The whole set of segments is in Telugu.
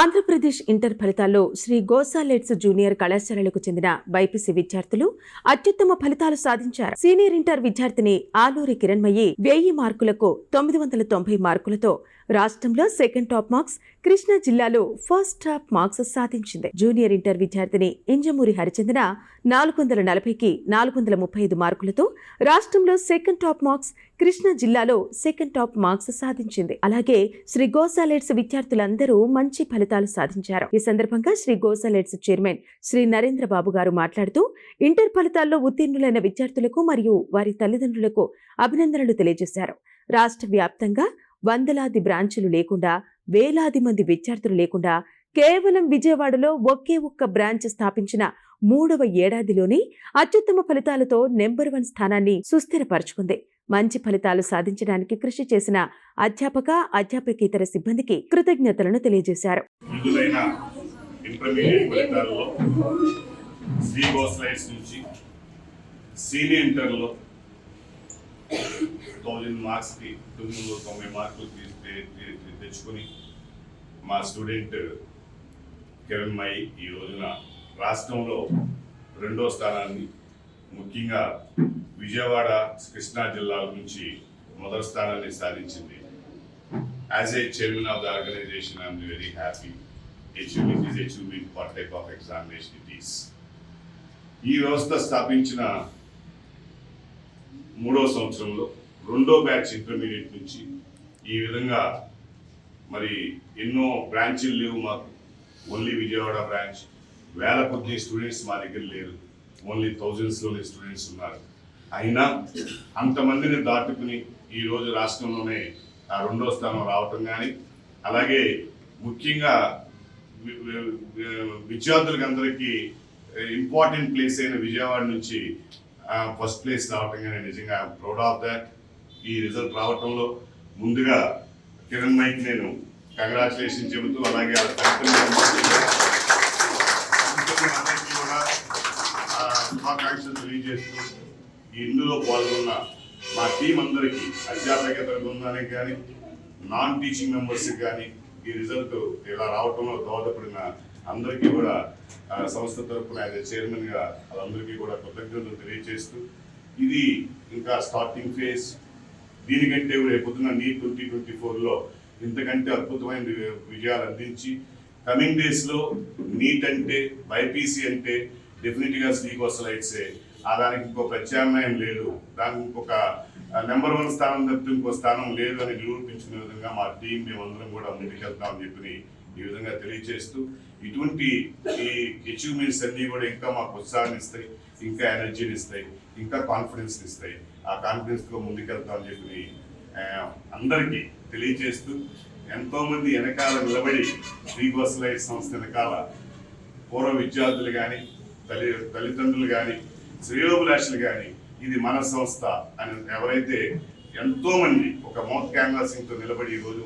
ఆంధ్రప్రదేశ్ ఇంటర్ ఫలితాల్లో శ్రీ గోసాలెట్స్ జూనియర్ కళాశాలలకు చెందిన బైపీసీ విద్యార్థులు అత్యుత్తమ ఫలితాలు సాధించారు. సీనియర్ ఇంటర్ విద్యార్థిని ఆలూరి కిరణ్మయ్యి వెయ్యి మార్కులకు తొమ్మిది వందల తొంభై మార్కులతో రాష్ట్రంలో సెకండ్ టాప్ మార్క్స్ కృష్ణా జిల్లాలో ఫస్ట్ టాప్ మార్క్స్ సాధించింది. జూనియర్ ఇంటర్ విద్యార్థిని ఇంజమూరి హరిచందన నాలుగు వందల నలభైకి నాలుగు వందల ముప్పై ఐదు మార్కులతో రాష్ట్రంలో సెకండ్ టాప్ మార్క్స్ కృష్ణా జిల్లాలో సెకండ్ టాప్ మార్క్స్ సాధించింది. అలాగే శ్రీ గోసాలెట్స్ విద్యార్థులందరూ మంచి ఫలితాలు సాధించారు. ఈ సందర్భంగా శ్రీ గోసాలెట్స్ చైర్మన్ శ్రీ నరేంద్ర బాబు గారు మాట్లాడుతూ ఇంటర్ ఫలితాల్లో ఉత్తీర్ణులైన విద్యార్థులకు మరియు వారి తల్లిదండ్రులకు అభినందనలు తెలియజేశారు. రాష్ట్ర వ్యాప్తంగా వందలాది బ్రాంచులు లేకుండా వేలాది మంది విద్యార్థులు లేకుండా కేవలం విజయవాడలో ఒకే ఒక్క బ్రాంచ్ స్థాపించిన మూడవ ఏడాదిలోనే అత్యుత్తమ ఫలితాలతో నెంబర్ వన్ స్థానాన్ని సుస్థిరపరుచుకుంది. మంచి ఫలితాలు సాధించడానికి కృషి చేసిన అధ్యాపక అధ్యాపకేతర సిబ్బందికి కృతజ్ఞతలను తెలియజేశారు. సీనియర్ ఇంటర్లో థౌజండ్ మార్క్స్కి తొమ్మిది వందల తొంభై మార్కులు తీ- తెచ్చుకొని మా స్టూడెంట్ కిరణ్ మై ఈ రోజున రాష్ట్రంలో రెండో స్థానాన్ని ముఖ్యంగా విజయవాడ కృష్ణా జిల్లాల నుంచి మొదటి స్థానాన్ని సాధించింది as a chairman of the organisation I'm very happy achievement is achievement what type of examination it is. ఈ వ్యవస్థ స్థాపించిన మూడో సంవత్సరంలో రెండో బ్యాచ్ ఇంటర్మీడియట్ నుంచి ఈ విధంగా మరి ఎన్నో బ్రాంచీలు లేవు మాకు. Only Vijayawada branch. వేల కొద్ది స్టూడెంట్స్ మా దగ్గర లేరు. ఓన్లీ థౌజండ్స్లోనే స్టూడెంట్స్ ఉన్నారు. అయినా అంతమందిని దాటుకుని ఈరోజు రాష్ట్రంలోనే ఆ రెండో స్థానం రావటం కానీ అలాగే ముఖ్యంగా వి- అందరికీ ఇంపార్టెంట్ ప్లేస్ అయిన విజయవాడ నుంచి ఫస్ట్ ప్లేస్ రావటం కానీ నిజంగా ప్రౌడ్ ఆఫ్ దాట్. ఈ రిజల్ట్ రావటంలో ముందుగా కిరణ్ మైక్ నేను కంగ్రాచులేషన్ చెబుతూ అలాగే అందరికీ కూడా శుభాకాంక్షలు తెలియజేస్తూ ఇందులో పాల్గొన్న మా టీం అందరికీ అధ్యాపకేతర బృందానికి కానీ నాన్ టీచింగ్ మెంబర్స్కి కానీ ఈ రిజల్ట్ ఇలా రావటంలో దోహదపడిన అందరికీ కూడా సంస్థ తరఫున యాజ్ చైర్మన్గా వాళ్ళందరికీ కూడా కృతజ్ఞతలు తెలియజేస్తూ ఇది ఇంకా స్టార్టింగ్ ఫేజ్ దీనికంటే రేపొద్దున నీ ట్వంటీ ట్వంటీ ఫోర్లో ఇంతకంటే అద్భుతమైన విజయాలు అందించి కమింగ్ డేస్లో నీట్ అంటే బైపీసీ అంటే డెఫినెట్గా శ్రీకోసలైట్సే ఆ దానికి ఇంకో ప్రత్యామ్నాయం లేదు. దానికి ఇంకొక నెంబర్ వన్ స్థానం తప్పితే ఇంకో స్థానం లేదు అని నిరూపించిన విధంగా మా టీం మేమందరం కూడా ముందుకెళ్తామని చెప్పి ఈ విధంగా తెలియజేస్తూ ఇటువంటి ఈ అచీవ్మెంట్స్ అన్నీ కూడా ఇంకా మాకు ఉత్సాహాన్ని ఇస్తాయి ఇంకా ఎనర్జీని ఇస్తాయి ఇంకా కాన్ఫిడెన్స్ ఇస్తాయి. ఆ కాన్ఫిడెన్స్తో ముందుకెళ్తామని చెప్పి అందరికీ తెలియజేస్తూ ఎంతోమంది వెనకాల నిలబడి శ్రీగోసలయ సంస్థ వెనకాల పూర్వ విద్యార్థులు కానీ తల్లి తల్లిదండ్రులు కానీ శ్రేయోభిలాషులు కానీ ఇది మన సంస్థ అని ఎవరైతే ఎంతో మంది ఒక మౌత్ క్యాన్వాసింగ్తో నిలబడి ఈరోజు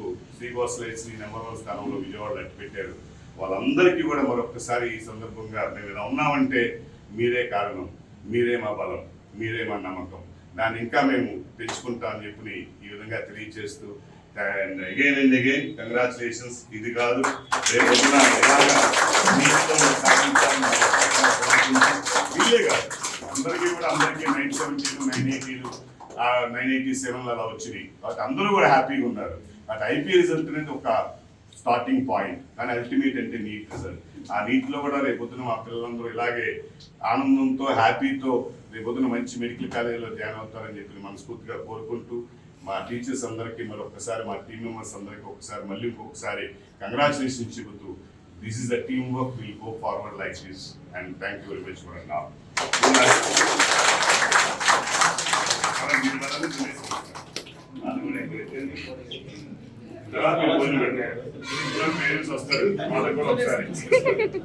రోజు శ్రీ నెంబర్ వన్ స్థానంలో విజయవాడలో అట్టి పెట్టారు వాళ్ళందరికీ కూడా మరొకసారి ఈ సందర్భంగా మేము ఇలా ఉన్నామంటే మీరే కారణం మీరే మా బలం మీరే మా నమ్మకం. దాన్ని ఇంకా మేము తెచ్చుకుంటాం అని చెప్పి ఈ విధంగా తెలియజేస్తూ and again and again congratulations ఇది కాదు రేపు వీళ్ళే కాదు అందరికీ కూడా అందరికీ నైన్ సెవెంటీలు నైన్ ఎయిటీలు నైన్ ఎయిటీ సెవెన్ అలా వచ్చినాయి. కాబట్టి అందరూ కూడా హ్యాపీగా ఉన్నారు. బట్ ఐపీ రిజల్ట్ అనేది ఒక స్టార్టింగ్ పాయింట్. కానీ అల్టిమేట్ అంటే నీట్ రిజల్ట్. ఆ నీట్లో కూడా రేపొద్దున మా పిల్లలందరూ ఇలాగే ఆనందంతో హ్యాపీతో రేపొద్దున మంచి మెడికల్ కాలేజీలో జాయిన్ అవుతారని చెప్పి మనస్ఫూర్తిగా కోరుకుంటూ మా టీచర్స్ అందరికీ మరి ఒక్కసారి మా టీం మెంబర్స్ అందరికీ ఒకసారి మళ్ళీ ఇంకొకసారి కంగ్రాచులేషన్స్ చెబుతూ this is the team work will go forward like this. And thank you very much for నా తర్వాత పేరెంట్స్ వస్తారు. వాళ్ళకి కూడా ఒకసారి.